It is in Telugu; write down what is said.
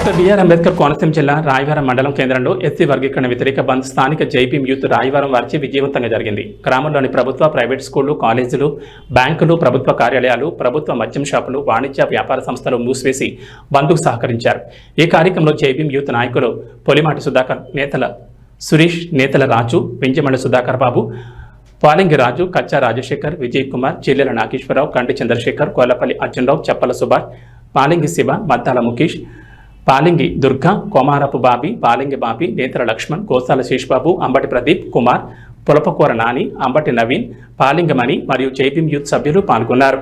డాక్టర్ బిఆర్ అంబేద్కర్ కోనసీమ జిల్లా రాయవరం మండలం కేంద్రంలో ఎస్సీ వర్గీకరణ వ్యతిరేక బంద్ స్థానిక జైపీఎం యూత్ రాయవరం వారిచి విజయవంతంగా జరిగింది. గ్రామంలోని ప్రభుత్వ ప్రైవేట్ స్కూళ్ళు కాలేజీలు బ్యాంకులు ప్రభుత్వ కార్యాలయాలు ప్రభుత్వ మద్యం షాపులు వాణిజ్య వ్యాపార సంస్థలు మూసివేసి బంద్కు సహకరించారు. ఈ కార్యక్రమంలో జైపీఎం యూత్ నాయకులు పొలిమాటి సుధాకర్ నేతల సురేష్ నేతల రాజు పెంచమండ సుధాకర్ బాబు పాలింగి రాజు కచ్చా రాజశేఖర్ విజయ్ కుమార్ చెల్లెల నాగేశ్వరరావు కంటి చంద్రశేఖర్ కోలపల్లి అర్జునరావు చప్పల సుభాష్ పాలింగి శివ మద్దాల ముఖేష్ పాలింగి దుర్గా కొమారపు బాబి పాలింగి బాబి నేత్ర లక్ష్మణ్ గోసాల శేష్బాబు అంబటి ప్రదీప్ కుమార్ పులపకూర నాని అంబటి నవీన్ పాలింగమణి మరియు జైపీం యూత్ సభ్యులు పాల్గొన్నారు.